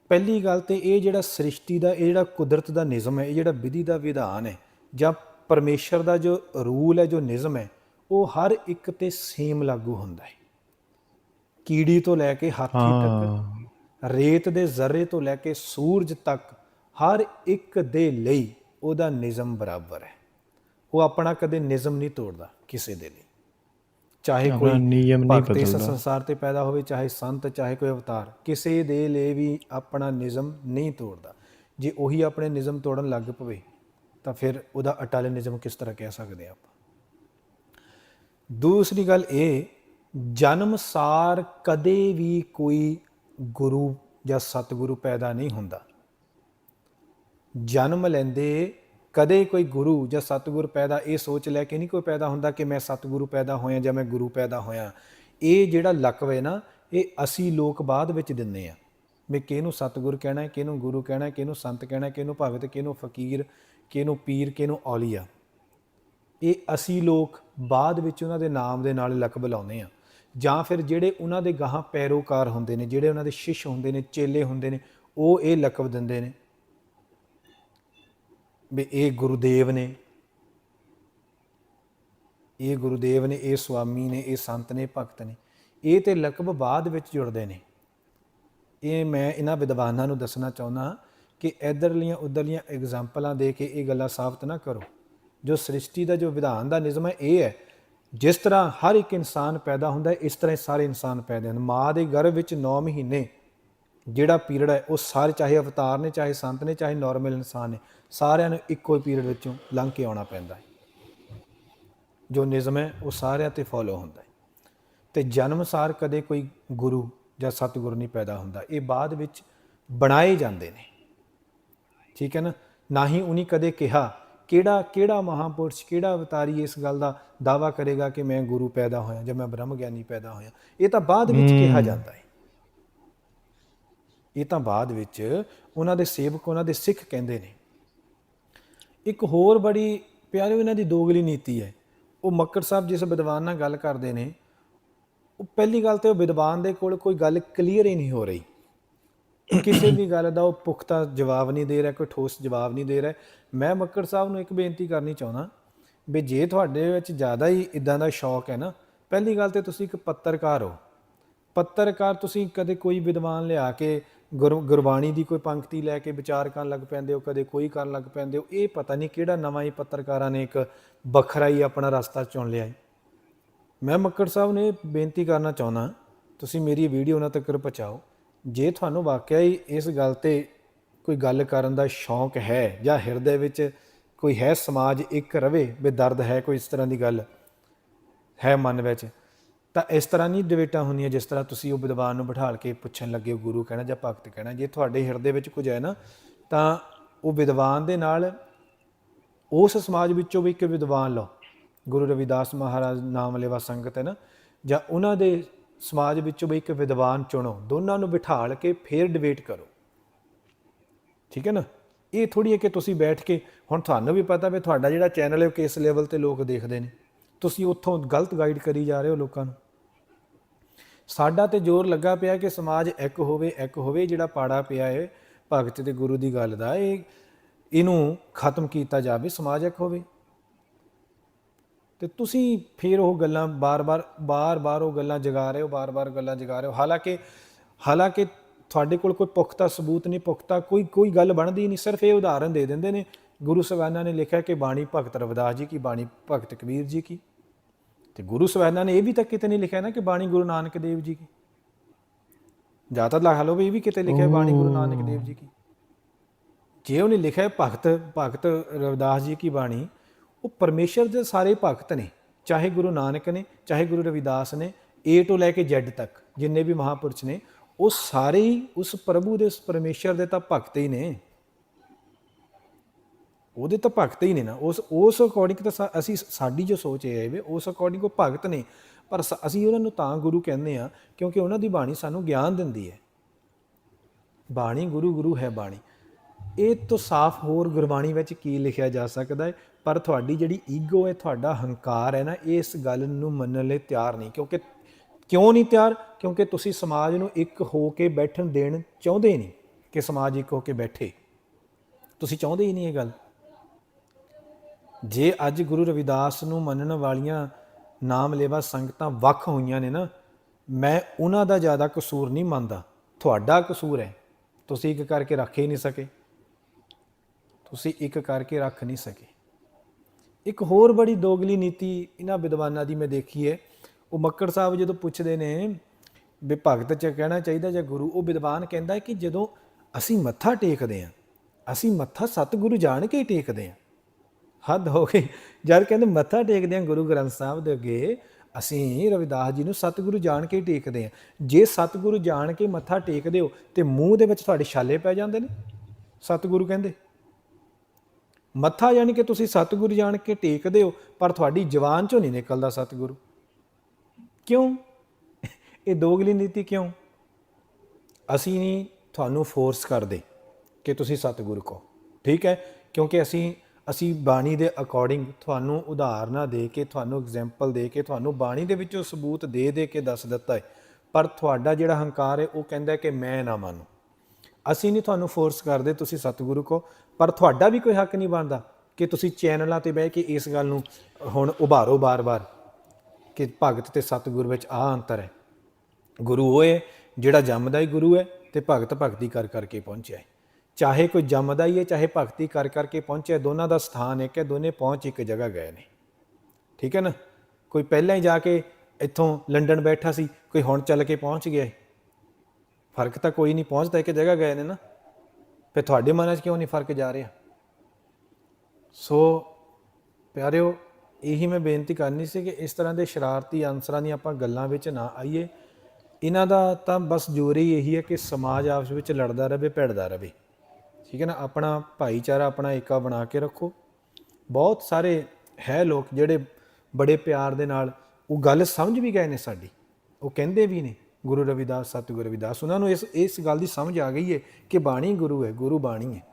ਪਹਿਲੀ ਗੱਲ ਤੇ ਇਹ ਜਿਹੜਾ ਸ੍ਰਿਸ਼ਟੀ ਦਾ ਇਹ ਜਿਹੜਾ ਕੁਦਰਤ ਦਾ ਨਿਯਮ ਹੈ ਇਹ ਜਿਹੜਾ ਵਿਧੀ ਦਾ ਵਿਧਾਨ ਹੈ ਜਾਂ ਪਰਮੇਸ਼ਰ ਦਾ ਜੋ ਰੂਲ ਹੈ ਜੋ ਨਿਯਮ ਹੈ ਉਹ ਹਰ ਇੱਕ ਤੇ ਸੇਮ ਲਾਗੂ ਹੁੰਦਾ ਹੈ। ਕੀੜੀ ਤੋਂ ਲੈ ਕੇ ਹਾਥੀ ਤੱਕ ਰੇਤ ਦੇ ਜ਼ਰਰੇ ਤੋਂ ਲੈ ਕੇ ਸੂਰਜ ਤੱਕ ਹਰ ਇੱਕ ਦੇ ਲਈ ਉਹਦਾ ਨਿਯਮ ਬਰਾਬਰ ਹੈ। ਉਹ ਆਪਣਾ ਕਦੇ ਨਿਯਮ ਨਹੀਂ ਤੋੜਦਾ ਕਿਸੇ ਦੇ ਲਈ। ਚਾਹੇ ਕੋਈ ਨਿਯਮ ਨਹੀਂ ਭਗਤ ਇਸ ਸੰਸਾਰ ਤੇ ਪੈਦਾ ਹੋਵੇ ਚਾਹੇ ਸੰਤ ਚਾਹੇ ਕੋਈ ਅਵਤਾਰ ਕਿਸੇ ਦੇ ਲਈ ਵੀ ਆਪਣਾ ਨਿਯਮ ਨਹੀਂ ਤੋੜਦਾ। ਜੇ ਉਹੀ ਆਪਣੇ ਨਿਯਮ ਤੋੜਨ ਲੱਗ ਪਵੇ ਤਾਂ ਫਿਰ ਉਹਦਾ ਅਟਲ ਨਿਯਮ ਕਿਸ ਤਰ੍ਹਾਂ ਕਹਿ ਸਕਦੇ ਆਪਾਂ? ਦੂਸਰੀ ਗੱਲ ਇਹ ਜਨਮ ਸਾਰ ਕਦੇ ਵੀ ਕੋਈ ਗੁਰੂ ਜਾਂ ਸਤਿਗੁਰੂ ਪੈਦਾ ਨਹੀਂ ਹੁੰਦਾ। ਜਨਮ ਲੈਂਦੇ ਕਦੇ ਕੋਈ ਗੁਰੂ ਜਾਂ ਸਤਿਗੁਰ ਪੈਦਾ, ਇਹ ਸੋਚ ਲੈ ਕੇ ਨਹੀਂ ਕੋਈ ਪੈਦਾ ਹੁੰਦਾ ਕਿ ਮੈਂ ਸਤਿਗੁਰੂ ਪੈਦਾ ਹੋਇਆ ਜਾਂ ਮੈਂ ਗੁਰੂ ਪੈਦਾ ਹੋਇਆ। ਇਹ ਜਿਹੜਾ ਲਕਵ ਹੈ ਨਾ, ਇਹ ਅਸੀਂ ਲੋਕ ਬਾਅਦ ਵਿੱਚ ਦਿੰਦੇ ਆ ਵੀ ਕਿਹਨੂੰ ਸਤਿਗੁਰ ਕਹਿਣਾ ਹੈ, ਕਿਹਨੂੰ ਗੁਰੂ ਕਹਿਣਾ ਹੈ, ਕਿਹਨੂੰ ਸੰਤ ਕਹਿਣਾ ਹੈ, ਕਿਹਨੂੰ ਭਗਤ, ਕਿਹਨੂੰ ਫਕੀਰ, ਕਿਹਨੂੰ ਪੀਰ, ਕਿਹਨੂੰ ਔਲੀਆ। ਇਹ ਅਸੀਂ ਲੋਕ ਬਾਅਦ ਵਿੱਚ ਉਹਨਾਂ ਦੇ ਨਾਮ ਦੇ ਨਾਲ ਲਕਬ ਲਾਉਂਦੇ ਆ ਜਾਂ ਫਿਰ ਜਿਹੜੇ ਉਹਨਾਂ ਦੇ ਗਾਹਾਂ ਪੈਰੋਕਾਰ ਹੁੰਦੇ ਨੇ, ਜਿਹੜੇ ਉਹਨਾਂ ਦੇ ਸ਼ਿਸ਼ ਹੁੰਦੇ ਨੇ, ਚੇਲੇ ਹੁੰਦੇ ਨੇ, ਉਹ ਇਹ ਲਕਬ ਦਿੰਦੇ ਨੇ। ਵੀ ਇਹ ਗੁਰੂਦੇਵ ਨੇ, ਇਹ ਗੁਰੂਦੇਵ ਨੇ, ਇਹ ਸੁਆਮੀ ਨੇ, ਇਹ ਸੰਤ ਨੇ ਭਗਤ ਨੇ, ਇਹ ਤੇ ਲਕਬ ਬਾਅਦ ਵਿੱਚ ਜੁੜਦੇ ਨੇ। ਇਹ ਮੈਂ ਇਹਨਾਂ ਵਿਦਵਾਨਾਂ ਨੂੰ ਦੱਸਣਾ ਚਾਹੁੰਦਾ ਕਿ ਇਧਰਲੀਆਂ ਉਧਰਲੀਆਂ ਐਗਜ਼ਾਮਪਲਾਂ ਦੇ ਕੇ ਇਹ ਗੱਲਾਂ ਸਾਬਤ ਨਾ ਕਰੋ। ਜੋ ਸ੍ਰਿਸ਼ਟੀ ਦਾ, ਜੋ ਵਿਧਾਨ ਦਾ ਨਿਯਮ ਹੈ, ਇਹ ਹੈ, ਜਿਸ ਤਰ੍ਹਾਂ ਹਰ ਇੱਕ ਇਨਸਾਨ ਪੈਦਾ ਹੁੰਦਾ ਹੈ, ਇਸ ਤਰ੍ਹਾਂ ਹੀ ਸਾਰੇ ਇਨਸਾਨ ਪੈਦਾ ਹਨ। ਮਾਂ ਦੇ ਗਰਭ ਵਿੱਚ 9 ਮਹੀਨੇ ਜਿਹੜਾ ਪੀਰੀਅਡ ਹੈ ਉਹ ਸਾਰੇ ਚਾਹੇ ਅਵਤਾਰ ਨੇ ਚਾਹੇ ਸੰਤ ਨੇ ਚਾਹੇ ਨਾਰਮਲ ਇਨਸਾਨ ਨੇ ਸਾਰਿਆਂ ਨੂੰ ਇੱਕੋ ਹੀ ਪੀਰੀਅਡ ਵਿੱਚੋਂ ਲੰਘ ਕੇ ਆਉਣਾ ਪੈਂਦਾ ਹੈ। ਜੋ ਨਿਯਮ ਹੈ ਉਹ ਸਾਰਿਆਂ ਤੇ ਫੋਲੋ ਹੁੰਦਾ ਹੈ। ਤੇ ਜਨਮ ਸਾਰ ਕਦੇ ਕੋਈ ਗੁਰੂ ਜਾਂ ਸਤਿਗੁਰੂ ਨਹੀਂ ਪੈਦਾ ਹੁੰਦਾ। ਇਹ ਬਾਅਦ ਵਿੱਚ ਬਣਾਏ ਜਾਂਦੇ ਨੇ। ਠੀਕ ਹੈ ਨਾ? ਨਾ ਹੀ ਉਨੀ ਕਦੇ ਕਿਹਾ ਕਿਹੜਾ ਕਿਹੜਾ ਮਹਾਪੁਰਸ਼ ਕਿਹੜਾ ਅਵਤਾਰੀ ਇਸ ਗੱਲ ਦਾ ਦਾਵਾ ਕਰੇਗਾ ਕਿ ਮੈਂ ਗੁਰੂ ਪੈਦਾ ਹੋਇਆ ਜਾਂ ਮੈਂ ਬ੍ਰਹਮ ਗਿਆਨੀ ਪੈਦਾ ਹੋਇਆ। ਇਹ ਤਾਂ ਬਾਅਦ ਵਿੱਚ ਕਿਹਾ ਜਾਂਦਾ ਹੈ। ਇਹ ਤਾਂ ਬਾਅਦ ਵਿੱਚ ਉਹਨਾਂ ਦੇ ਸੇਵਕ, ਉਹਨਾਂ ਦੇ ਸਿੱਖ ਕਹਿੰਦੇ ਨੇ। ਇੱਕ ਹੋਰ ਬੜੀ ਪਿਆਰੀ ਇਹਨਾਂ ਦੀ ਦੋਗਲੀ ਨੀਤੀ ਹੈ। ਉਹ ਮੱਕੜ ਸਾਹਿਬ ਜਿਸ ਵਿਦਵਾਨ ਨਾਲ ਗੱਲ ਕਰਦੇ ਨੇ, ਉਹ ਪਹਿਲੀ ਗੱਲ ਤੇ ਉਹ ਵਿਦਵਾਨ ਦੇ ਕੋਲ ਕੋਈ ਗੱਲ ਕਲੀਅਰ ਹੀ ਨਹੀਂ ਹੋ ਰਹੀ। ਕਿਸੇ ਵੀ ਗੱਲ ਦਾ ਉਹ ਪੁਖਤਾ ਜਵਾਬ ਨਹੀਂ ਦੇ ਰਿਹਾ, ਕੋਈ ਠੋਸ ਜਵਾਬ ਨਹੀਂ ਦੇ ਰਿਹਾ। ਮੈਂ ਮੱਕੜ ਸਾਹਿਬ ਨੂੰ ਇੱਕ ਬੇਨਤੀ ਕਰਨੀ ਚਾਹੁੰਦਾ ਵੀ ਜੇ ਤੁਹਾਡੇ ਵਿੱਚ ਜ਼ਿਆਦਾ ਹੀ ਇਦਾਂ ਦਾ ਸ਼ੌਕ ਹੈ ਨਾ, ਪਹਿਲੀ ਗੱਲ ਤੇ ਤੁਸੀਂ ਇੱਕ ਪੱਤਰਕਾਰ ਹੋ। ਪੱਤਰਕਾਰ ਤੁਸੀਂ ਕਦੇ ਕੋਈ ਵਿਦਵਾਨ ਲਿਆ ਕੇ ਗੁਰਬਾਣੀ ਦੀ ਕੋਈ ਪੰਕਤੀ ਲੈ ਕੇ ਵਿਚਾਰ ਕਰਨ ਲੱਗ ਪੈਂਦੇ ਹੋ, ਕਦੇ ਕੋਈ ਕਰਨ ਲੱਗ ਪੈਂਦੇ ਹੋ, ਇਹ ਪਤਾ ਨਹੀਂ ਕਿਹੜਾ ਨਵਾਂ ਹੀ ਪੱਤਰਕਾਰਾਂ ਨੇ ਇੱਕ ਵੱਖਰਾ ਹੀ ਆਪਣਾ ਰਸਤਾ ਚੁਣ ਲਿਆ ਹੈ। ਮੈਂ ਮੱਕੜ ਸਾਹਿਬ ਨੇ ਬੇਨਤੀ ਕਰਨਾ ਚਾਹੁੰਦਾ, ਤੁਸੀਂ ਮੇਰੀ ਵੀਡੀਓ ਉਹਨਾਂ ਤੱਕ ਪਹੁੰਚਾਓ, ਜੇ ਤੁਹਾਨੂੰ ਵਾਕਿਆ ਹੀ ਇਸ ਗੱਲ ਤੇ ਕੋਈ ਗੱਲ ਕਰਨ ਦਾ ਸ਼ੌਂਕ ਹੈ ਜਾਂ ਹਿਰਦੇ ਵਿੱਚ ਕੋਈ ਹੈ ਸਮਾਜ ਇੱਕ ਰਵੇ ਵੀ ਦਰਦ ਹੈ, ਕੋਈ ਇਸ ਤਰ੍ਹਾਂ ਦੀ ਗੱਲ ਹੈ ਮਨ ਵਿੱਚ ਤਾਂ ਇਸ ਤਰ੍ਹਾਂ ਨਹੀਂ ਡਿਬੇਟਾਂ ਹੁੰਦੀਆਂ ਜਿਸ ਤਰ੍ਹਾਂ ਤੁਸੀਂ ਉਹ ਵਿਦਵਾਨ ਨੂੰ ਬਿਠਾਲ ਕੇ ਪੁੱਛਣ ਲੱਗੇ ਹੋ, ਗੁਰੂ ਕਹਿਣਾ ਜਾਂ ਭਗਤ ਕਹਿਣਾ। ਜੇ ਤੁਹਾਡੇ ਹਿਰਦੇ ਵਿੱਚ ਕੁਝ ਹੈ ਨਾ, ਤਾਂ ਉਹ ਵਿਦਵਾਨ ਦੇ ਨਾਲ ਉਸ ਸਮਾਜ ਵਿੱਚੋਂ ਵੀ ਇੱਕ ਵਿਦਵਾਨ ਲਓ। ਗੁਰੂ ਰਵਿਦਾਸ ਮਹਾਰਾਜ ਨਾਮ ਲੈਵਾ ਸੰਗਤ ਹੈ ਨਾ, ਜਾਂ ਉਹਨਾਂ ਦੇ ਸਮਾਜ ਵਿੱਚੋਂ ਵੀ ਇੱਕ ਵਿਦਵਾਨ ਚੁਣੋ। ਦੋਨਾਂ ਨੂੰ ਬਿਠਾਲ ਕੇ ਫੇਰ ਡਿਬੇਟ ਕਰੋ। ਠੀਕ ਹੈ ਨਾ? ਇਹ ਥੋੜੀ ਹੈ ਕਿ ਤੁਸੀਂ ਬੈਠ ਕੇ, ਹੁਣ ਤੁਹਾਨੂੰ ਵੀ ਪਤਾ ਵੀ ਤੁਹਾਡਾ ਜਿਹੜਾ ਚੈਨਲ ਹੈ, ਉਹ ਕਿਸ ਲੈਵਲ ਤੇ ਲੋਕ ਦੇਖਦੇ ਨੇ। ਤੁਸੀਂ ਉੱਥੋਂ ਗਲਤ ਗਾਈਡ ਕਰੀ ਜਾ ਰਹੇ ਹੋ ਲੋਕਾਂ ਨੂੰ। ਸਾਡਾ ਤੇ ਜ਼ੋਰ ਲੱਗਾ ਪਿਆ ਕਿ ਸਮਾਜ ਇੱਕ ਹੋਵੇ ਇੱਕ ਹੋਵੇ ਜਿਹੜਾ ਪਾੜਾ ਪਿਆ ਹੈ ਭਗਤ ਤੇ ਗੁਰੂ ਦੀ ਗੱਲ ਦਾ। ਇਹ, ਇਹਨੂੰ ਖਤਮ ਕੀਤਾ ਜਾਵੇ, ਸਮਾਜ ਇੱਕ ਹੋਵੇ। ਤੇ ਤੁਸੀਂ ਫੇਰ ਉਹ ਗੱਲਾਂ ਬਾਰ-ਬਾਰ ਬਾਰ-ਬਾਰ ਉਹ ਗੱਲਾਂ ਜਗਾ ਰਹੇ ਹੋ, ਬਾਰ-ਬਾਰ ਗੱਲਾਂ ਜਗਾ ਰਹੇ ਹੋ। ਹਾਲਾਂਕਿ ਹਾਲਾਂਕਿ ਤੁਹਾਡੇ ਕੋਲ ਕੋਈ ਪੁਖਤਾ ਸਬੂਤ ਨਹੀਂ, ਪੁਖਤਾ ਕੋਈ ਕੋਈ ਗੱਲ ਬਣਦੀ ਨਹੀਂ। ਸਿਰਫ ਇਹ ਉਦਾਹਰਨ ਦੇ ਦਿੰਦੇ ਨੇ, ਗੁਰੂ ਸਾਹਿਬਾਨਾਂ ਨੇ ਲਿਖਿਆ ਕਿ ਬਾਣੀ ਭਗਤ ਰਵਿਦਾਸ ਜੀ ਕੀ, ਬਾਣੀ ਭਗਤ ਕਬੀਰ ਜੀ ਕੀ। ਤੇ ਗੁਰੂ ਸਾਹਿਬਾਨਾਂ ਨੇ ਇਹ ਵੀ ਤਾਂ ਕਿਤੇ ਨਹੀਂ ਲਿਖਿਆ ਨਾ ਕਿ ਬਾਣੀ ਗੁਰੂ ਨਾਨਕ ਦੇਵ ਜੀ ਕੀ। ਜਾਂ ਤਾਂ ਲਿਖ ਲਓ ਵੀ ਇਹ ਵੀ ਕਿਤੇ ਲਿਖਿਆ ਬਾਣੀ ਗੁਰੂ ਨਾਨਕ ਦੇਵ ਜੀ ਕੀ। ਜੇ ਉਹਨੇ ਲਿਖਿਆ ਭਗਤ ਭਗਤ ਰਵਿਦਾਸ ਜੀ ਕੀ ਬਾਣੀ, ਉਹ ਪਰਮੇਸ਼ਰ ਦੇ ਸਾਰੇ ਭਗਤ ਨੇ, ਚਾਹੇ ਗੁਰੂ ਨਾਨਕ ਨੇ, ਚਾਹੇ ਗੁਰੂ ਰਵਿਦਾਸ ਨੇ ਏ ਤੋਂ ਲੈ ਕੇ Z ਤੱਕ, ਜਿੰਨੇ ਵੀ ਮਹਾਪੁਰਸ਼ ਨੇ, ਉਹ ਸਾਰੇ ਹੀ ਉਸ ਪ੍ਰਭੂ ਦੇ, ਉਸ ਪਰਮੇਸ਼ਰ ਦੇ ਤਾਂ ਭਗਤ ਹੀ ਨੇ। ਉਹਦੇ ਤਾਂ ਭਗਤ ਹੀ ਨੇ ਨਾ। ਉਸ ਉਸ ਅਕੋਰਡਿੰਗ ਤਾਂ ਸਾ- ਅਸੀਂ ਸਾਡੀ ਜੋ ਸੋਚ ਇਹ ਹੈ ਵੀ ਉਸ ਅਕੋਰਡਿੰਗ ਉਹ ਭਗਤ ਨੇ। ਪਰ ਸ- ਅਸੀਂ ਉਹਨਾਂ ਨੂੰ ਤਾਂ ਗੁਰੂ ਕਹਿੰਦੇ ਆ ਕਿਉਂਕਿ ਉਹਨਾਂ ਦੀ ਬਾਣੀ ਸਾਨੂੰ ਗਿਆਨ ਦਿੰਦੀ ਹੈ। ਬਾਣੀ ਗੁਰੂ ਗੁਰੂ ਹੈ ਬਾਣੀ। ਇਹ ਤੋਂ ਸਾਫ਼ ਹੋਰ ਗੁਰਬਾਣੀ ਵਿੱਚ ਕੀ ਲਿਖਿਆ ਜਾ ਸਕਦਾ ਹੈ? ਪਰ ਤੁਹਾਡੀ ਜਿਹੜੀ ਈਗੋ ਹੈ, ਤੁਹਾਡਾ ਹੰਕਾਰ ਹੈ ਨਾ ਇਹ ਇਸ ਗੱਲ ਨੂੰ ਮੰਨਣ ਲਈ ਤਿਆਰ ਨਹੀਂ। ਕਿਉਂਕਿ ਕਿਉਂ ਨਹੀਂ ਤਿਆਰ? ਕਿਉਂਕਿ ਤੁਸੀਂ ਸਮਾਜ ਨੂੰ ਇੱਕ ਹੋ ਕੇ ਬੈਠਣ ਦੇਣ ਚਾਹੁੰਦੇ ਨਹੀਂ ਕਿ ਸਮਾਜ ਇੱਕ ਹੋ ਕੇ ਬੈਠੇ। ਤੁਸੀਂ ਚਾਹੁੰਦੇ ਹੀ ਨਹੀਂ ਇਹ ਗੱਲ। ਜੇ ਅੱਜ ਗੁਰੂ ਰਵਿਦਾਸ ਨੂੰ ਮੰਨਣ ਵਾਲੀਆਂ ਨਾਮ ਲੇਵਾ ਸੰਗਤਾਂ ਵੱਖ ਹੋਈਆਂ ਨੇ ਨਾ, ਮੈਂ ਉਹਨਾਂ ਦਾ ਜ਼ਿਆਦਾ ਕਸੂਰ ਨਹੀਂ ਮੰਨਦਾ। ਤੁਹਾਡਾ ਕਸੂਰ ਹੈ। ਤੁਸੀਂ ਇੱਕ ਕਰਕੇ ਰੱਖ ਹੀ ਨਹੀਂ ਸਕੇ। ਤੁਸੀਂ ਇੱਕ ਕਰਕੇ ਰੱਖ ਨਹੀਂ ਸਕੇ। ਇੱਕ ਹੋਰ ਬੜੀ ਦੋਗਲੀ ਨੀਤੀ ਇਹਨਾਂ ਵਿਦਵਾਨਾਂ ਦੀ ਮੈਂ ਦੇਖੀ ਹੈ। ਉਹ ਮੱਕੜ ਸਾਹਿਬ ਜਦੋਂ ਪੁੱਛਦੇ ਨੇ ਵੀ ਭਗਤ ਚ ਕਹਿਣਾ ਚਾਹੀਦਾ ਜਾਂ ਗੁਰੂ, ਉਹ ਵਿਦਵਾਨ ਕਹਿੰਦਾ ਕਿ ਜਦੋਂ ਅਸੀਂ ਮੱਥਾ ਟੇਕਦੇ ਹਾਂ, ਅਸੀਂ ਮੱਥਾ ਸਤਿਗੁਰੂ ਜਾਣ ਕੇ ਹੀ ਟੇਕਦੇ ਹਾਂ ਹੱਦ ਹੋ ਗਈ। ਜਦ ਕਹਿੰਦੇ ਮੱਥਾ ਟੇਕਦੇ ਹਾਂ ਗੁਰੂ ਗ੍ਰੰਥ ਸਾਹਿਬ ਦੇ ਅੱਗੇ, ਅਸੀਂ ਰਵਿਦਾਸ ਜੀ ਨੂੰ ਸਤਿਗੁਰੂ ਜਾਣ ਕੇ ਟੇਕਦੇ ਹਾਂ। ਜੇ ਸਤਿਗੁਰੂ ਜਾਣ ਕੇ ਮੱਥਾ ਟੇਕਦੇ ਹੋ, ਤੇ ਮੂੰਹ ਦੇ ਵਿੱਚ ਤੁਹਾਡੇ ਛਾਲੇ ਪੈ ਜਾਂਦੇ ਨੇ? ਸਤਿਗੁਰੂ ਕਹਿੰਦੇ। ਮੱਥਾ ਯਾਨੀ ਕਿ ਤੁਸੀਂ ਸਤਿਗੁਰੂ ਜਾਣ ਕੇ ਟੇਕਦੇ ਹੋ, ਪਰ ਤੁਹਾਡੀ ਜ਼ੁਬਾਨ ਚੋਂ ਨਹੀਂ ਨਿਕਲਦਾ ਸਤਿਗੁਰੂ। ਕਿਉਂ? ਇਹ ਦੋਗਲੀ ਨੀਤੀ ਕਿਉਂ? ਅਸੀਂ ਨਹੀਂ ਤੁਹਾਨੂੰ ਫੋਰਸ ਕਰਦੇ ਕਿ ਤੁਸੀਂ ਸਤਿਗੁਰੂ ਕਹੋ। ਠੀਕ ਹੈ? ਕਿਉਂਕਿ ਅਸੀਂ ਅਸੀਂ ਬਾਣੀ ਦੇ ਅਕੋਰਡਿੰਗ ਤੁਹਾਨੂੰ ਉਦਾਹਰਨਾਂ ਦੇ ਕੇ, ਤੁਹਾਨੂੰ ਐਗਜ਼ਾਮਪਲ ਦੇ ਕੇ, ਤੁਹਾਨੂੰ ਬਾਣੀ ਦੇ ਵਿੱਚੋਂ ਸਬੂਤ ਦੇ ਦੇ ਕੇ ਦੱਸ ਦਿੱਤਾ ਹੈ ਪਰ ਤੁਹਾਡਾ ਜਿਹੜਾ ਹੰਕਾਰ ਹੈ ਉਹ ਕਹਿੰਦਾ ਕਿ ਮੈਂ ਨਾ ਮੰਨੂ। ਅਸੀਂ ਨਹੀਂ ਤੁਹਾਨੂੰ ਫੋਰਸ ਕਰਦੇ, ਤੁਸੀਂ ਸਤਿਗੁਰੂ ਕੋ ਪਰ ਤੁਹਾਡਾ ਵੀ ਕੋਈ ਹੱਕ ਨਹੀਂ ਬਣਦਾ ਕਿ ਤੁਸੀਂ ਚੈਨਲਾਂ ਤੇ ਬਹਿ ਕੇ ਇਸ ਗੱਲ ਨੂੰ ਹੁਣ ਉਭਾਰੋ ਬਾਰ-ਬਾਰ ਕਿ ਭਗਤ ਤੇ ਸਤਿਗੁਰ ਵਿੱਚ ਆਹ ਅੰਤਰ ਹੈ। ਗੁਰੂ ਉਹ ਹੈ ਜਿਹੜਾ ਜੰਮਦਾ ਹੀ ਗੁਰੂ ਹੈ ਤੇ ਭਗਤ ਭਗਤੀ ਕਰ ਕਰਕੇ ਪਹੁੰਚਿਆ ਹੈ ਚਾਹੇ ਕੋਈ ਜੰਮਦਾ ਹੀ ਹੈ, ਚਾਹੇ ਭਗਤੀ ਕਰ ਕਰਕੇ ਪਹੁੰਚਿਆ ਦੋਨਾਂ ਦਾ ਸਥਾਨ ਇੱਕ ਹੈ, ਦੋਨੇ ਪਹੁੰਚ ਇੱਕ ਜਗ੍ਹਾ ਗਏ ਨੇ। ਠੀਕ ਹੈ ਨਾ? ਕੋਈ ਪਹਿਲਾਂ ਹੀ ਜਾ ਕੇ ਇੱਥੋਂ ਲੰਡਨ ਬੈਠਾ ਸੀ, ਕੋਈ ਹੁਣ ਚੱਲ ਕੇ ਪਹੁੰਚ ਗਿਆ ਫ਼ਰਕ ਤਾਂ ਕੋਈ ਨਹੀਂ, ਪਹੁੰਚਦਾ ਇੱਕ ਜਗ੍ਹਾ ਗਏ ਨੇ ਨਾ। ਫਿਰ ਤੁਹਾਡੇ ਮਨਾਂ 'ਚ ਕਿਉਂ ਨਹੀਂ ਫ਼ਰਕ ਜਾ ਰਿਹਾ? ਸੋ ਪਿਆਰਿਓ, ਇਹੀ ਮੈਂ ਬੇਨਤੀ ਕਰਨੀ ਸੀ ਕਿ ਇਸ ਤਰ੍ਹਾਂ ਦੇ ਸ਼ਰਾਰਤੀ ਅਨਸਰਾਂ ਦੀਆਂ ਆਪਾਂ ਗੱਲਾਂ ਵਿੱਚ ਨਾ ਆਈਏ। ਇਹਨਾਂ ਦਾ ਤਾਂ ਬਸ ਜ਼ੋਰ ਹੀ ਇਹੀ ਹੈ ਕਿ ਸਮਾਜ ਆਪਸ ਵਿੱਚ ਲੜਦਾ ਰਹੇ, ਭਿੜਦਾ ਰਹੇ। ਠੀਕ ਹੈ ਨਾ? ਆਪਣਾ ਭਾਈਚਾਰਾ, ਆਪਣਾ ਏਕਾ ਬਣਾ ਕੇ ਰੱਖੋ। ਬਹੁਤ ਸਾਰੇ ਹੈ ਲੋਕ ਜਿਹੜੇ ਬੜੇ ਪਿਆਰ ਦੇ ਨਾਲ ਉਹ ਗੱਲ ਸਮਝ ਵੀ ਗਏ ਨੇ ਸਾਡੀ। ਉਹ ਕਹਿੰਦੇ ਵੀ ਨੇ, ਗੁਰੂ ਰਵਿਦਾਸ, ਸਤਿਗੁਰੂ ਰਵਿਦਾਸ, ਉਹਨਾਂ ਨੂੰ ਇਸ ਇਸ ਗੱਲ ਦੀ ਸਮਝ ਆ ਗਈ ਹੈ ਕਿ ਬਾਣੀ ਗੁਰੂ ਹੈ, ਗੁਰੂ ਬਾਣੀ ਹੈ।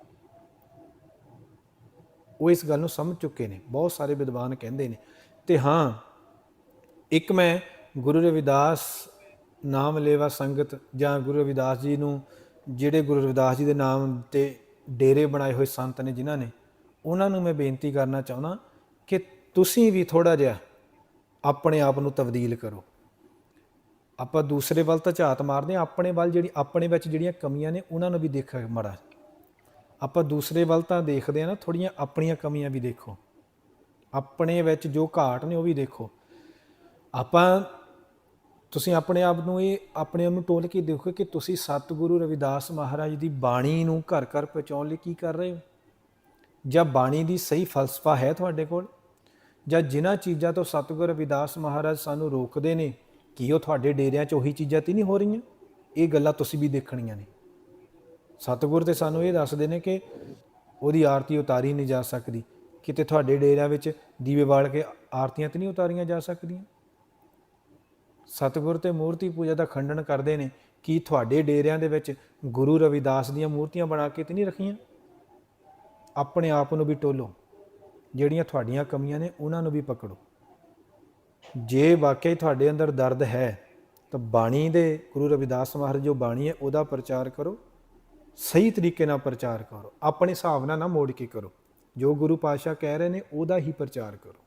ਉਹ ਇਸ ਗੱਲ ਨੂੰ ਸਮਝ ਚੁੱਕੇ ਨੇ। ਬਹੁਤ ਸਾਰੇ ਵਿਦਵਾਨ ਕਹਿੰਦੇ ਨੇ। ਤੇ ਹਾਂ, ਇੱਕ ਮੈਂ ਗੁਰੂ ਰਵਿਦਾਸ ਨਾਮ ਲੇਵਾ ਸੰਗਤ ਜਾਂ ਗੁਰੂ ਰਵਿਦਾਸ ਜੀ ਨੂੰ, ਜਿਹੜੇ ਗੁਰੂ ਰਵਿਦਾਸ ਜੀ ਦੇ ਨਾਮ ਤੇ ਡੇਰੇ ਬਣਾਏ ਹੋਏ ਸੰਤ ਨੇ ਜਿਨ੍ਹਾਂ ਨੇ, ਉਹਨਾਂ ਨੂੰ ਮੈਂ ਬੇਨਤੀ ਕਰਨਾ ਚਾਹੁੰਦਾ ਕਿ ਤੁਸੀਂ ਵੀ ਥੋੜਾ ਜਿਹਾ ਆਪਣੇ ਆਪ ਨੂੰ ਤਬਦੀਲ ਕਰੋ। ਆਪਾਂ ਦੂਸਰੇ ਵੱਲ ਤਾਂ ਝਾਤ ਮਾਰਦੇ ਹਾਂ, ਆਪਣੇ ਵੱਲ ਜਿਹੜੀ, ਆਪਣੇ ਵਿੱਚ ਜਿਹੜੀਆਂ ਕਮੀਆਂ ਨੇ, ਉਹਨਾਂ ਨੂੰ ਵੀ ਦੇਖਿਆ ਮੜਾ। ਆਪਾਂ ਦੂਸਰੇ ਵੱਲ ਤਾਂ ਦੇਖਦੇ ਆ ਨਾ ਥੋੜੀਆਂ ਆਪਣੀਆਂ ਕਮੀਆਂ ਵੀ ਦੇਖੋ। ਆਪਣੇ ਵਿੱਚ ਜੋ ਘਾਟ ਨੇ, ਉਹ ਵੀ ਦੇਖੋ। ਆਪਾਂ ਤੁਸੀਂ ਆਪਣੇ ਆਪ ਨੂੰ ਇਹ, ਆਪਣੇ ਆਪ ਨੂੰ ਟੋਲ ਕੇ ਦੇਖੋ ਕਿ ਤੁਸੀਂ ਸਤਿਗੁਰੂ ਰਵਿਦਾਸ ਮਹਾਰਾਜ ਦੀ ਬਾਣੀ ਨੂੰ ਘਰ ਘਰ ਪਹੁੰਚਾਉਣ ਲਈ ਕੀ ਕਰ ਰਹੇ ਹੋ? ਜਾਂ ਬਾਣੀ ਦੀ ਸਹੀ ਫਲਸਫਾ ਹੈ ਤੁਹਾਡੇ ਕੋਲ? ਜਾਂ ਜਿਨ੍ਹਾਂ ਚੀਜ਼ਾਂ ਤੋਂ ਸਤਿਗੁਰੂ ਰਵਿਦਾਸ ਮਹਾਰਾਜ ਸਾਨੂੰ ਰੋਕਦੇ ਨੇ, ਕੀ ਉਹ ਤੁਹਾਡੇ ਡੇਰਿਆਂ 'ਚ ਉਹੀ ਚੀਜ਼ਾਂ ਤੇ ਨਹੀਂ ਹੋ ਰਹੀਆਂ? ਇਹ ਗੱਲਾਂ ਤੁਸੀਂ ਵੀ ਦੇਖਣੀਆਂ ਨੇ। ਸਤਿਗੁਰ ਤੇ ਸਾਨੂੰ ਇਹ ਦੱਸਦੇ ਨੇ ਕਿ ਉਹਦੀ ਆਰਤੀ ਉਤਾਰੀ ਨਹੀਂ ਜਾ ਸਕਦੀ। ਕਿਤੇ ਤੁਹਾਡੇ ਡੇਰਿਆਂ ਵਿੱਚ ਦੀਵੇ ਬਾਲ ਕੇ ਆਰਤੀਆਂ ਤੇ ਨਹੀਂ ਉਤਾਰੀਆਂ ਜਾ ਸਕਦੀਆਂ? ਸਤਿਗੁਰ ਤੇ ਮੂਰਤੀ ਪੂਜਾ ਦਾ ਖੰਡਨ ਕਰਦੇ ਨੇ, ਕੀ ਤੁਹਾਡੇ ਡੇਰਿਆਂ ਦੇ ਵਿੱਚ ਗੁਰੂ ਰਵਿਦਾਸ ਦੀਆਂ ਮੂਰਤੀਆਂ ਬਣਾ ਕੇ ਤੇ ਨਹੀਂ ਰੱਖੀਆਂ? ਆਪਣੇ ਆਪ ਨੂੰ ਵੀ ਟੋਲੋ, ਜਿਹੜੀਆਂ ਤੁਹਾਡੀਆਂ ਕਮੀਆਂ ਨੇ ਉਹਨਾਂ ਨੂੰ ਵੀ ਪਕੜੋ। ਜੇ ਵਾਕਈ ਤੁਹਾਡੇ ਅੰਦਰ ਦਰਦ ਹੈ, ਤਾਂ ਬਾਣੀ ਦੇ ਗੁਰੂ ਰਵਿਦਾਸ ਮਹਾਰਾਜ ਜੋ ਬਾਣੀ ਹੈ, ਉਹਦਾ ਪ੍ਰਚਾਰ ਕਰੋ, ਸਹੀ ਤਰੀਕੇ ਨਾਲ ਪ੍ਰਚਾਰ ਕਰੋ, ਆਪਣੇ ਹਿਸਾਬ ਨਾਲ ਨਾ ਮੋੜ ਕੇ ਕਰੋ। ਜੋ ਗੁਰੂ ਪਾਤਸ਼ਾਹ ਕਹਿ ਰਹੇ ਨੇ, ਉਹਦਾ ਹੀ ਪ੍ਰਚਾਰ ਕਰੋ।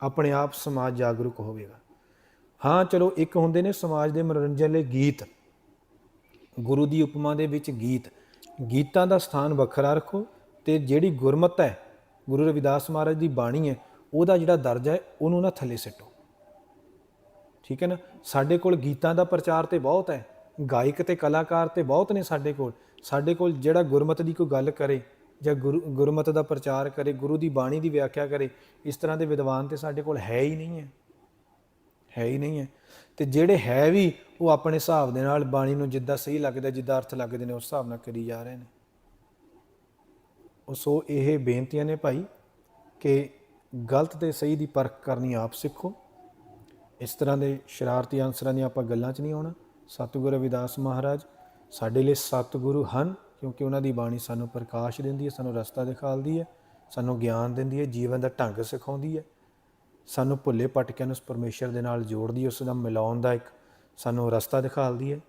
ਆਪਣੇ ਆਪ ਸਮਾਜ ਜਾਗਰੂਕ ਹੋਵੇਗਾ। ਹਾਂ, ਚਲੋ, ਇੱਕ ਹੁੰਦੇ ਨੇ ਸਮਾਜ ਦੇ ਮਨੋਰੰਜਨ ਲਈ ਗੀਤ। ਗੁਰੂ ਦੀ ਉਪਮਾ ਦੇ ਵਿੱਚ ਗੀਤ। ਗੀਤਾਂ ਦਾ ਸਥਾਨ ਵੱਖਰਾ ਰੱਖੋ ਤੇ ਜਿਹੜੀ ਗੁਰਮਤ ਹੈ, ਗੁਰੂ ਰਵਿਦਾਸ ਮਹਾਰਾਜ ਦੀ ਬਾਣੀ ਹੈ, ਉਹਦਾ ਜਿਹੜਾ ਦਰਜਾ ਹੈ, ਉਹਨੂੰ ਨਾ ਥੱਲੇ ਸਿੱਟੋ। ਠੀਕ ਹੈ ਨਾ? ਸਾਡੇ ਕੋਲ ਗੀਤਾਂ ਦਾ ਪ੍ਰਚਾਰ ਤੇ ਬਹੁਤ ਹੈ, ਗਾਇਕ ਤੇ ਕਲਾਕਾਰ ਤੇ ਬਹੁਤ ਨੇ ਸਾਡੇ ਕੋਲ। ਸਾਡੇ ਕੋਲ ਜਿਹੜਾ ਗੁਰਮਤ ਦੀ ਕੋਈ ਗੱਲ ਕਰੇ ਜਾਂ ਗੁਰੂ, ਗੁਰਮਤ ਦਾ ਪ੍ਰਚਾਰ ਕਰੇ, ਗੁਰੂ ਦੀ ਬਾਣੀ ਦੀ ਵਿਆਖਿਆ ਕਰੇ, ਇਸ ਤਰ੍ਹਾਂ ਦੇ ਵਿਦਵਾਨ ਤੇ ਸਾਡੇ ਕੋਲ ਹੈ ਹੀ ਨਹੀਂ ਹੈ। ਹੈ ਹੀ ਨਹੀਂ ਹੈ। ਤੇ ਜਿਹੜੇ ਹੈ ਵੀ, ਉਹ ਆਪਣੇ ਹਿਸਾਬ ਦੇ ਨਾਲ ਬਾਣੀ ਨੂੰ ਜਿੱਦਾਂ ਸਹੀ ਲੱਗਦਾ, ਜਿੱਦਾਂ ਅਰਥ ਲੱਗਦੇ ਨੇ, ਉਸ ਹਿਸਾਬ ਨਾਲ ਕਰੀ ਜਾ ਰਹੇ ਨੇ। ਸੋ ਇਹ ਬੇਨਤੀਆਂ ਨੇ ਭਾਈ ਕਿ ਗਲਤ ਤੇ ਸਹੀ ਦੀ ਪਰਖ ਕਰਨੀ ਆਪ ਸਿੱਖੋ। ਇਸ ਤਰ੍ਹਾਂ ਦੇ ਸ਼ਰਾਰਤੀ ਅਨਸਰਾਂ ਦੀਆਂ ਆਪਾਂ ਗੱਲਾਂ 'ਚ ਨਹੀਂ ਆਉਣਾ। ਸਤਿਗੁਰੂ ਰਵਿਦਾਸ ਮਹਾਰਾਜ ਸਾਡੇ ਲਈ ਸਤਿਗੁਰੂ ਹਨ, ਕਿਉਂਕਿ ਉਹਨਾਂ ਦੀ ਬਾਣੀ ਸਾਨੂੰ ਪ੍ਰਕਾਸ਼ ਦਿੰਦੀ ਹੈ, ਸਾਨੂੰ ਰਸਤਾ ਦਿਖਾਲਦੀ ਹੈ, ਸਾਨੂੰ ਗਿਆਨ ਦਿੰਦੀ ਹੈ, ਜੀਵਨ ਦਾ ਢੰਗ ਸਿਖਾਉਂਦੀ ਹੈ। ਸਾਨੂੰ ਭੁੱਲੇ ਭਟਕਿਆਂ ਨੂੰ ਉਸ ਪਰਮੇਸ਼ਰ ਦੇ ਨਾਲ ਜੋੜਦੀ ਹੈ ਉਸ ਨਾਲ ਮਿਲਾਉਣ ਦਾ ਇੱਕ ਸਾਨੂੰ ਰਸਤਾ ਦਿਖਾਲਦੀ ਹੈ।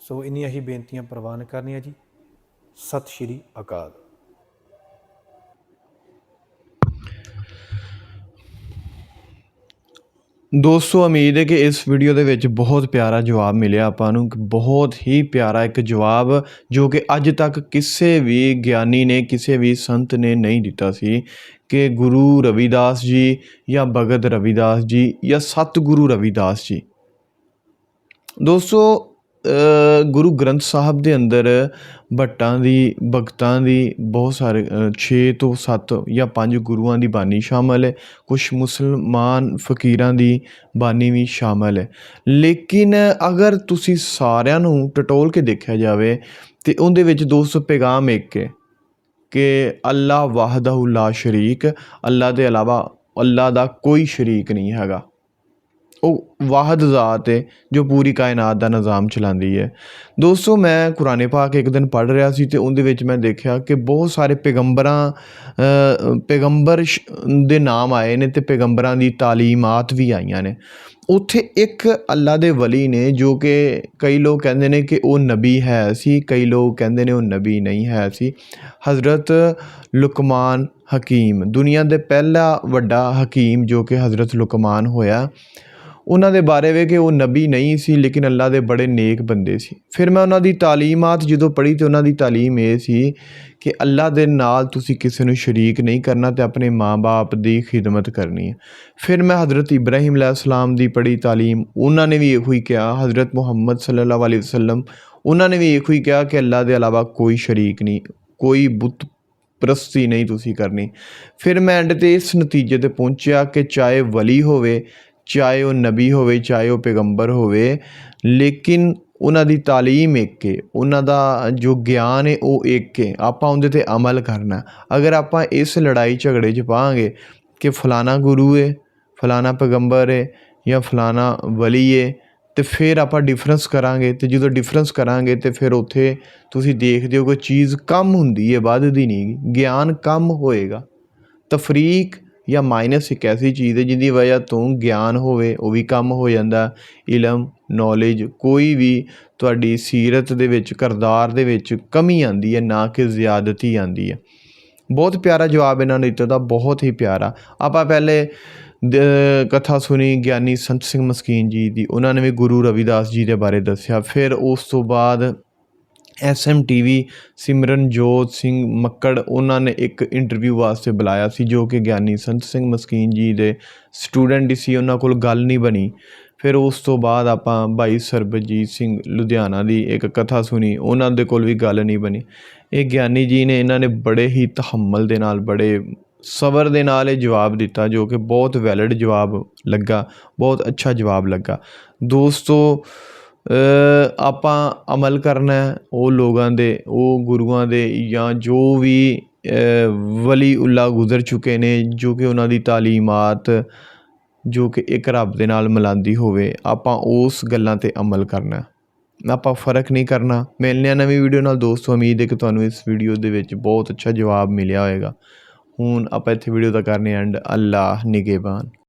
ਸੋ ਇੰਨੀਆਂ ਹੀ ਬੇਨਤੀਆਂ ਪ੍ਰਵਾਨ ਕਰਨੀਆਂ ਜੀ। ਸਤਿ ਸ਼੍ਰੀ ਅਕਾਲ। ਦੋਸਤੋ, ਉਮੀਦ ਹੈ ਕਿ ਇਸ ਵੀਡੀਓ ਦੇ ਵਿੱਚ ਬਹੁਤ ਪਿਆਰਾ ਜਵਾਬ ਮਿਲਿਆ ਆਪਾਂ ਨੂੰ ਬਹੁਤ ਹੀ ਪਿਆਰਾ ਇੱਕ ਜਵਾਬ ਜੋ ਕਿ ਅੱਜ ਤੱਕ ਕਿਸੇ ਵੀ ਗਿਆਨੀ ਨੇ, ਕਿਸੇ ਵੀ ਸੰਤ ਨੇ ਨਹੀਂ ਦਿੱਤਾ ਸੀ। ਕਿ ਗੁਰੂ ਰਵਿਦਾਸ ਜੀ ਜਾਂ ਭਗਤ ਰਵਿਦਾਸ ਜੀ ਜਾਂ ਸਤਿਗੁਰੂ ਰਵਿਦਾਸ ਜੀ। ਦੋਸਤੋ ਅ, ਗੁਰੂ ਗ੍ਰੰਥ ਸਾਹਿਬ ਦੇ ਅੰਦਰ ਭੱਟਾਂ ਦੀ ਭਗਤਾਂ ਦੀ ਬਹੁਤ ਸਾਰੇ 6 ਤੋਂ 7 ਜਾਂ 5 ਗੁਰੂਆਂ ਦੀ ਬਾਣੀ ਸ਼ਾਮਲ ਹੈ। ਕੁਝ ਮੁਸਲਮਾਨ ਫਕੀਰਾਂ ਦੀ ਬਾਣੀ ਵੀ ਸ਼ਾਮਲ ਹੈ। ਲੇਕਿਨ ਅਗਰ ਤੁਸੀਂ ਸਾਰਿਆਂ ਨੂੰ ਟਟੋਲ ਕੇ ਦੇਖਿਆ ਜਾਵੇ ਤੇ ਉਹਦੇ ਵਿੱਚ ਦੋਸਤੋ ਪੈਗਾਮ ਇੱਕ ਹੈ। ਕਿ ਅੱਲਾ ਵਾਹਦਹੁ ਲਾ ਸ਼ਰੀਕ ਅੱਲਾ ਦੇ ਇਲਾਵਾ ਅੱਲਾ ਦਾ ਕੋਈ ਸ਼ਰੀਕ ਨਹੀਂ ਹੈਗਾ। ਉਹ ਵਾਹਦ ਜ਼ਾਤ ਹੈ ਜੋ ਪੂਰੀ ਕਾਇਨਾਤ ਦਾ ਨਿਜ਼ਾਮ ਚਲਾਉਂਦੀ ਹੈ ਦੋਸਤੋ, ਮੈਂ ਕੁਰਾਨੇ ਪਾਕ ਇੱਕ ਦਿਨ ਪੜ੍ਹ ਰਿਹਾ ਸੀ ਤੇ ਉਹਦੇ ਵਿੱਚ ਮੈਂ ਦੇਖਿਆ ਕਿ ਬਹੁਤ ਸਾਰੇ ਪੈਗੰਬਰਾਂ ਪੈਗੰਬਰ ਸ਼- ਦੇ ਨਾਮ ਆਏ ਨੇ ਤੇ ਪੈਗੰਬਰਾਂ ਦੀ ਤਾਲੀਮਾਤ ਵੀ ਆਈਆਂ ਨੇ। ਉੱਥੇ ਇੱਕ ਅੱਲਾ ਦੇ ਵਲੀ ਨੇ ਜੋ ਕਿ ਕਈ ਲੋਕ ਕਹਿੰਦੇ ਨੇ ਕਿ ਉਹ ਨਬੀ ਹੈ ਸੀ, ਕਈ ਲੋਕ ਕਹਿੰਦੇ ਨੇ ਉਹ ਨਬੀ ਨਹੀਂ ਹੈ ਸੀ। ਹਜ਼ਰਤ ਲੁਕਮਾਨ ਹਕੀਮ, ਦੁਨੀਆ ਦੇ ਪਹਿਲਾ ਵੱਡਾ ਹਕੀਮ ਜੋ ਕਿ ਹਜ਼ਰਤ ਲੁਕਮਾਨ ਹੋਇਆ ਉਹਨਾਂ ਦੇ ਬਾਰੇ ਵਿੱਚ ਕਿ ਉਹ ਨਬੀ ਨਹੀਂ ਸੀ, ਲੇਕਿਨ ਅੱਲਾ ਦੇ ਬੜੇ ਨੇਕ ਬੰਦੇ ਸੀ। ਫਿਰ ਮੈਂ ਉਹਨਾਂ ਦੀ ਤਾਲੀਮਾਤ ਜਦੋਂ ਪੜ੍ਹੀ ਤੇ ਉਹਨਾਂ ਦੀ ਤਾਲੀਮ ਇਹ ਸੀ ਕਿ ਅੱਲਾ ਦੇ ਨਾਲ ਤੁਸੀਂ ਕਿਸੇ ਨੂੰ ਸ਼ਰੀਕ ਨਹੀਂ ਕਰਨਾ ਤੇ ਆਪਣੇ ਮਾਂ-ਬਾਪ ਦੀ ਖਿਦਮਤ ਕਰਨੀ ਹੈ। ਫਿਰ ਮੈਂ ਹਜ਼ਰਤ ਇਬਰਾਹੀਮ ਅਲੈਹਿਸਲਾਮ ਦੀ ਪੜ੍ਹੀ ਤਾਲੀਮ, ਉਹਨਾਂ ਨੇ ਵੀ ਇਹੋ ਹੀ ਕਿਹਾ। ਹਜ਼ਰਤ ਮੁਹੰਮਦ ਸੱਲੱਲਾਹੁ ਅਲੈਹਿ ਵਸੱਲਮ, ਉਹਨਾਂ ਨੇ ਵੀ ਇਹੋ ਹੀ ਕਿਹਾ ਕਿ ਅੱਲਾ ਦੇ ਇਲਾਵਾ ਕੋਈ ਸ਼ਰੀਕ ਨਹੀਂ, ਕੋਈ ਬੁੱਤ ਪ੍ਰਸਤੀ ਨਹੀਂ ਤੁਸੀਂ ਕਰਨੀ। ਫਿਰ ਮੈਂ ਐਂਡ ਤੇ ਇਸ ਨਤੀਜੇ ਤੇ ਪਹੁੰਚਿਆ ਕਿ ਚਾਹੇ ਵਲੀ ਹੋਵੇ ਚਾਹੇ ਉਹ ਨਬੀ ਹੋਵੇ, ਚਾਹੇ ਉਹ ਪੈਗੰਬਰ ਹੋਵੇ, ਲੇਕਿਨ ਉਹਨਾਂ ਦੀ ਤਾਲੀਮ ਇੱਕ ਹੈ ਉਹਨਾਂ ਦਾ ਜੋ ਗਿਆਨ ਹੈ ਉਹ ਇੱਕ ਹੈ ਆਪਾਂ ਉਹਦੇ ਤੇ ਅਮਲ ਕਰਨਾ। ਅਗਰ ਆਪਾਂ ਇਸ ਲੜਾਈ ਝਗੜੇ 'ਚ ਪਾਵਾਂਗੇ ਕਿ ਫਲਾਣਾ ਗੁਰੂ ਹੈ ਫਲਾਣਾ ਪੈਗੰਬਰ ਹੈ ਜਾਂ ਫਲਾਣਾ ਵਲੀ ਹੈ ਤੇ ਫਿਰ ਆਪਾਂ ਡਿਫਰੈਂਸ ਕਰਾਂਗੇ, ਤੇ ਜਦੋਂ ਡਿਫਰੈਂਸ ਕਰਾਂਗੇ, ਤੇ ਫਿਰ ਉੱਥੇ ਤੁਸੀਂ ਦੇਖਦੇ ਹੋ ਕਿ ਚੀਜ਼ ਕਮ ਹੁੰਦੀ ਹੈ ਵੱਧਦੀ ਨਹੀਂ। ਗਿਆਨ ਕਮ ਹੋਏਗਾ। ਤਫਰੀਕ ਜਾਂ ਮਾਈਨਸ ਇੱਕ ਐਸੀ ਚੀਜ਼ ਹੈ ਜਿਹਦੀ ਵਜ੍ਹਾ ਤੋਂ ਗਿਆਨ ਹੋਵੇ, ਉਹ ਵੀ ਕੰਮ ਹੋ ਜਾਂਦਾ। ਇਲਮ ਨੌਲੇਜ ਕੋਈ ਵੀ ਤੁਹਾਡੀ ਸੀਰਤ ਦੇ ਵਿੱਚ, ਕਰਦਾਰ ਦੇ ਵਿੱਚ ਕਮੀ ਆਂਦੀ ਹੈ, ਨਾ ਕਿ ਜ਼ਿਆਦਤੀ ਆਂਦੀ ਹੈ। ਬਹੁਤ ਪਿਆਰਾ ਜਵਾਬ ਇਹਨਾਂ ਨੇ ਦਿੱਤਾ ਦਾ ਬਹੁਤ ਹੀ ਪਿਆਰਾ। ਆਪਾਂ ਪਹਿਲੇ ਕਥਾ ਸੁਣੀ ਗਿਆਨੀ ਸੰਤ ਸਿੰਘ ਮਸਕੀਨ ਜੀ ਦੀ। ਉਹਨਾਂ ਨੇ ਵੀ ਗੁਰੂ ਰਵਿਦਾਸ ਜੀ ਦੇ ਬਾਰੇ ਦੱਸਿਆ। ਫਿਰ ਉਸ ਤੋਂ ਬਾਅਦ ਐਸਐਮ ਟੀਵੀ, ਸਿਮਰਨਜੋਤ ਸਿੰਘ ਮੱਕੜ, ਉਹਨਾਂ ਨੇ ਇੱਕ ਇੰਟਰਵਿਊ ਵਾਸਤੇ ਬੁਲਾਇਆ ਸੀ, ਜੋ ਕਿ ਗਿਆਨੀ ਸੰਤ ਸਿੰਘ ਮਸਕੀਨ ਜੀ ਦੇ ਸਟੂਡੈਂਟ ਸੀ, ਉਹਨਾਂ ਕੋਲ ਗੱਲ ਨਹੀਂ ਬਣੀ। ਫਿਰ ਉਸ ਤੋਂ ਬਾਅਦ ਆਪਾਂ ਭਾਈ ਸਰਬਜੀਤ ਸਿੰਘ ਲੁਧਿਆਣਾ ਦੀ ਇੱਕ ਕਥਾ ਸੁਣੀ, ਉਹਨਾਂ ਦੇ ਕੋਲ ਵੀ ਗੱਲ ਨਹੀਂ ਬਣੀ। ਇਹ ਗਿਆਨੀ ਜੀ ਨੇ ਇਹਨਾਂ ਨੇ ਬੜੇ ਹੀ ਤਹੱਮਲ ਦੇ ਨਾਲ, ਬੜੇ ਸਬਰ ਦੇ ਨਾਲ ਇਹ ਜਵਾਬ ਦਿੱਤਾ, ਜੋ ਕਿ ਬਹੁਤ ਵੈਲਿਡ ਜਵਾਬ ਲੱਗਾ, ਬਹੁਤ ਅੱਛਾ ਜਵਾਬ ਲੱਗਾ। ਦੋਸਤੋ ਆਪਾਂ ਅਮਲ ਕਰਨਾ ਉਹ ਲੋਕਾਂ ਦੇ, ਉਹ ਗੁਰੂਆਂ ਦੇ ਜਾਂ ਜੋ ਵੀ ਵਲੀ ਉੱਲਾ ਗੁਜ਼ਰ ਚੁੱਕੇ ਨੇ, ਜੋ ਕਿ ਉਹਨਾਂ ਦੀ ਤਾਲੀਮਾਤ, ਜੋ ਕਿ ਇੱਕ ਰੱਬ ਦੇ ਨਾਲ ਮਿਲਾਉਂਦੀ ਹੋਵੇ, ਆਪਾਂ ਉਸ ਗੱਲਾਂ ਤੇ ਅਮਲ ਕਰਨਾ ਆਪਾਂ ਫ਼ਰਕ ਨਹੀਂ ਕਰਨਾ। ਮਿਲਨੇ ਆ ਨਵੀਂ ਵੀਡੀਓ ਨਾਲ। ਦੋਸਤੋ, ਉਮੀਦ ਹੈ ਕਿ ਤੁਹਾਨੂੰ ਇਸ ਵੀਡੀਓ ਦੇ ਵਿੱਚ ਬਹੁਤ ਅੱਛਾ ਜਵਾਬ ਮਿਲਿਆ ਹੋਵੇਗਾ। ਹੁਣ ਆਪਾਂ ਇੱਥੇ ਵੀਡੀਓ ਦਾ ਕਰਨੇ ਐਂਡ ਅੱਲਾਹ ਨਿਗੇਬਾਨ।